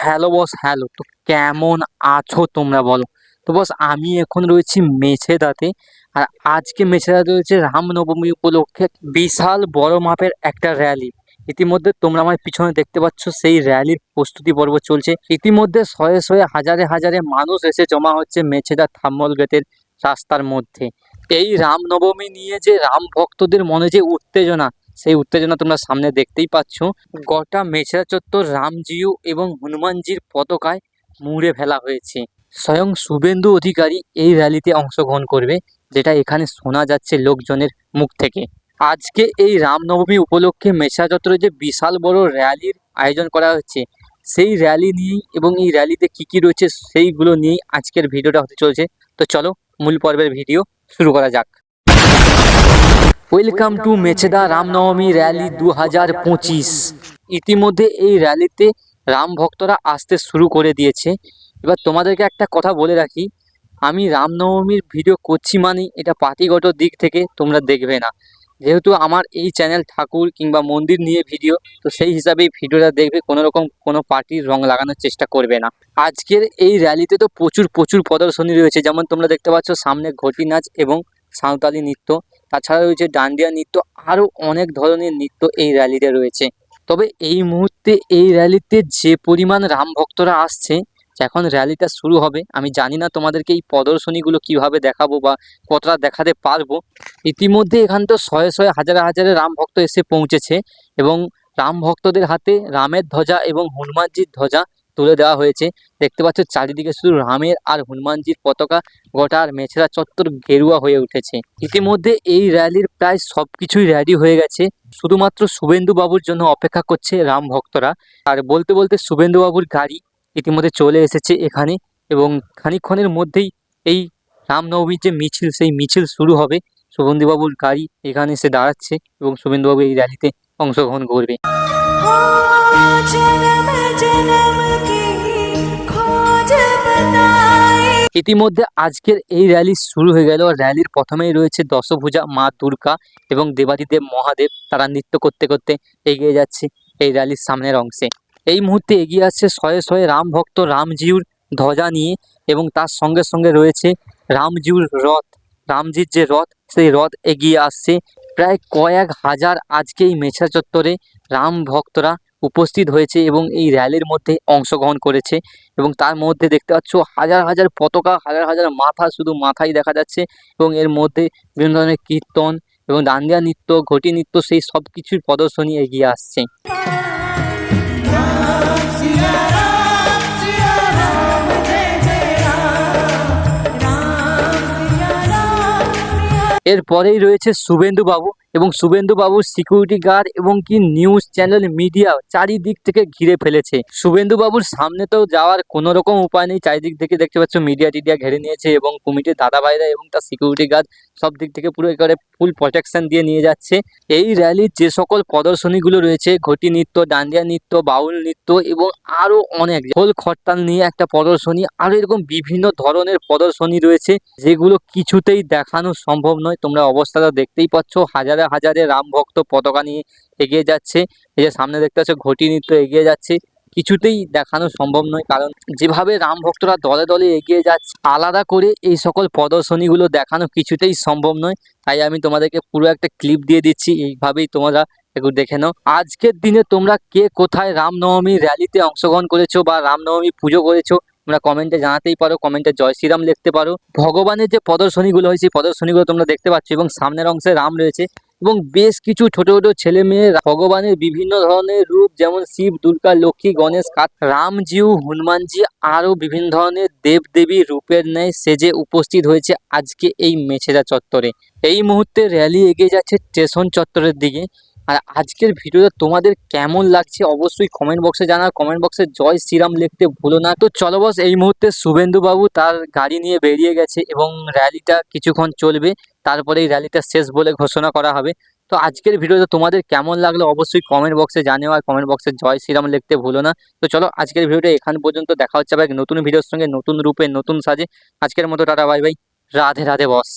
Hello boss, hello. তো কেমন আছো তোমরা বলো? তো বস, আমি এখন রয়েছি মেছেদাতে। আর আজকে মেছেদাতে রয়েছে রামনবমী উপলক্ষে বিশাল বড় মাপের একটা র্যালি। ইতিমধ্যে তোমরা আমার পিছনে দেখতে পাচ্ছ, সেই র্যালির প্রস্তুতি পর্ব চলছে। ইতিমধ্যে শয়ে শয়ে হাজারে হাজারে মানুষ এসে জমা হচ্ছে মেছেদা থাম্বল গেটের রাস্তার মধ্যে। এই রামনবমী নিয়ে যে রাম ভক্তদের মনে যে উত্তেজনা সেই উত্তেজনা তোমরা সামনে দেখতেই পাচ্ছ। গোটা মেছেদা চত্বর রামজিউ এবং হনুমানজির পতাকায় মুড়ে ফেলা হয়েছে। স্বয়ং শুভেন্দু অধিকারী এই র্যালিতে অংশগ্রহণ করবে, যেটা এখানে শোনা যাচ্ছে লোকজনের মুখ থেকে। আজকে এই রামনবমী উপলক্ষে মেছা চত্বরে যে বিশাল বড় র্যালির আয়োজন করা হচ্ছে, সেই র্যালি নিয়েই এবং এই র্যালিতে কি কি রয়েছে সেইগুলো নিয়েই আজকের ভিডিওটা হতে চলছে। তো চলো, মূল পর্বের ভিডিও শুরু করা যাক। Welcome to Mecheda Ramnavami rally দু হাজার পঁচিশ। ইতিমধ্যে এই র্যালিতে রাম ভক্তরা আসতে শুরু করে দিয়েছে। এবার তোমাদেরকে একটা কথা বলে রাখি, আমি রামনবমীর ভিডিও করছি মানে এটা পার্টিগত দিক থেকে তোমরা দেখবে না। যেহেতু আমার এই চ্যানেল ঠাকুর কিংবা মন্দির নিয়ে ভিডিও তো সেই হিসাবেই ভিডিওটা দেখবে কোনো রকম কোনো পার্টির রং লাগানোর চেষ্টা করবে না। আজকের এই র্যালিতে তো প্রচুর প্রচুর প্রদর্শনী রয়েছে। যেমন তোমরা দেখতে পাচ্ছ, সামনে ঘটি নাচ এবং সাঁওতালি নৃত্য। তাছাড়া রয়েছে ডান্ডিয়া নৃত্য আরও অনেক ধরনের নৃত্য এই র্যালিতে রয়েছে। তবে এই মুহূর্তে এই র্যালিতে যে পরিমাণ রাম ভক্তরা আসছে, এখন র্যালিটা শুরু হবে। আমি জানি না তোমাদেরকে এই প্রদর্শনীগুলো কীভাবে দেখাবো বা কতটা দেখাতে পারব। ইতিমধ্যে এখান তো শয়ে শয়ে হাজারে হাজারে রাম ভক্ত এসে পৌঁছেছে এবং রাম ভক্তদের হাতে রামের ধ্বজা এবং হনুমানজির ধ্বজা তুলে দেওয়া হয়েছে। দেখতে পাচ্ছ চারিদিকে শুধু রামের আর হনুমানজির পতাকা, গোটা আর মেছেরা চত্বর গেরুয়া হয়ে উঠেছে। ইতিমধ্যে এই র্যালির প্রায় সব কিছুই রেডি হয়ে গেছে। শুধুমাত্র শুভেন্দু বাবুর জন্য অপেক্ষা করছে রাম ভক্তরা। আর বলতে বলতে শুভেন্দু বাবুর গাড়ি ইতিমধ্যে চলে এসেছে এখানে এবং খানিকক্ষণের মধ্যেই এই রামনবমীর যে মিছিল, সেই মিছিল শুরু হবে। শুভেন্দু বাবুর গাড়ি এখানে এসে দাঁড়াচ্ছে এবং শুভেন্দু বাবু এই র্যালিতে অংশগ্রহণ করবে। ইতিমধ্যে আজকের এই র্যালি শুরু হয়ে গেল। র্যালির প্রথমেই রয়েছে দশভুজা মা দুর্গা এবং দেবাদিদেব মহাদেব। তারা নৃত্য করতে করতে এগিয়ে যাচ্ছে এই র্যালির সামনের অংশে। এই মুহূর্তে এগিয়ে আসছে শয়ে শয়ে রাম ভক্ত রামজিউর ধ্বজা নিয়ে এবং তার সঙ্গে সঙ্গে রয়েছে রামজিউর রথ। রামজির যে রথ, সেই রথ এগিয়ে আসছে। প্রায় কয়েক হাজার আজকে এই মেছা চত্বরে রাম ভক্তরা উপস্থিত হয়েছে এবং এই র্যালির মধ্যে অংশগ্রহণ করেছে এবং তার মধ্যে দেখতে পাচ্ছ হাজার হাজার পতাকা, হাজার হাজার মাথা শুধু মাথাই দেখা যাচ্ছে এবং এর মধ্যে বিভিন্ন ধরনের কীর্তন এবং দান্ডিয়া নৃত্য, ঘটি নৃত্য সেই সব কিছুর প্রদর্শনী এগিয়ে আসছে। এরপরেই রয়েছে শুভেন্দু বাবু। এবং শুভেন্দু বাবুর সিকিউরিটি গার্ড এবং কি নিউজ চ্যানেল মিডিয়া চারিদিক থেকে ঘিরে ফেলেছে। শুভেন্দু বাবুর সামনে তো যাওয়ার কোনো রকম উপায় নেই, চারিদিক থেকে দেখতে পাচ্ছ মিডিয়া টিডিয়া ঘিরে নিয়েছে এবং কমিটির দাদা ভাইরা এবং তার সিকিউরিটি গার্ড সব দিক থেকে পুরো একেবারে ফুল প্রোটেকশন দিয়ে নিয়ে যাচ্ছে। এই র্যালির যে সকল প্রদর্শনীগুলো রয়েছে, ঘটি নৃত্য, ডান্ডিয়া নৃত্য, বাউল নৃত্য এবং আরও অনেক খোল খরতাল নিয়ে একটা প্রদর্শনী আরও এরকম বিভিন্ন ধরনের প্রদর্শনী রয়েছে, যেগুলো কিছুতেই দেখানো সম্ভব নয়। তোমরা অবস্থাটা দেখতেই পাচ্ছ, হাজারে হাজারে রাম ভক্ত পতাকা নিয়ে এগিয়ে যাচ্ছে। এই যে সামনে দেখতে পাচ্ছ ঘটি নৃত্য এগিয়ে যাচ্ছে। কিছুতেই দেখানো সম্ভব নয়, কারণ যেভাবে রাম ভক্তরা দলে দলে এগিয়ে যাচ্ছে, আলাদা করে এই সকল প্রদর্শনীগুলো দেখানো কিছুতেই সম্ভব নয়। তাই আমি তোমাদেরকে পুরো একটা ক্লিপ দিয়ে দিচ্ছি, এইভাবেই তোমরা একটু দেখে নাও। আজকের দিনে তোমরা কে কোথায় রামনবমী র্যালিতে অংশগ্রহণ করেছ বা রামনবমী পুজো করেছ, তোমরা কমেন্টে জানাতেই পারো, কমেন্টে জয় শ্রীরাম লিখতে পারো। ভগবানের যে প্রদর্শনীগুলো হয়, সেই প্রদর্শনীগুলো তোমরা দেখতে পাচ্ছ এবং সামনের অংশে রাম রয়েছে। এবং বেশ কিছু ছোট ছোট ছেলে মেয়ে ভগবানের বিভিন্ন ধরনের রূপ, যেমন শিব, দুর্গা, লক্ষ্মী, গণেশ কাত রামজিউ, হনুমানজি আরও বিভিন্ন ধরনের দেব দেবী রূপের ন্যায় সেজে উপস্থিত হয়েছে আজকে এই মেছেদা চত্বরে। এই মুহূর্তে র্যালি এগিয়ে যাচ্ছে স্টেশন চত্বরের দিকে। আর আজকের ভিডিওটা তোমাদের কেমন লাগছে অবশ্যই কমেন্ট বক্সে জানা কমেন্ট বক্সে জয় শ্রীরাম লিখতে ভুলো না। তো চলো বস এই মুহূর্তে শুভেন্দু বাবু তার গাড়ি নিয়ে বেরিয়ে গেছে এবং র্যালিটা কিছুক্ষণ চলবে। তারপরে এই র্যালিটা শেষ বলে ঘোষণা করা হবে। তো আজকের ভিডিওটা তোমাদের কেমন লাগল অবশ্যই কমেন্ট বক্সে জানিও আর কমেন্ট বক্সে জয় শ্রীরাম লিখতে ভুলো না। তো চলো আজকের ভিডিওটা এখান পর্যন্ত দেখা হচ্ছে আবার নতুন ভিডিওর সঙ্গে নতুন রূপে, নতুন সাজে। আজকের মতো tata bye bye Radhe Radhe boss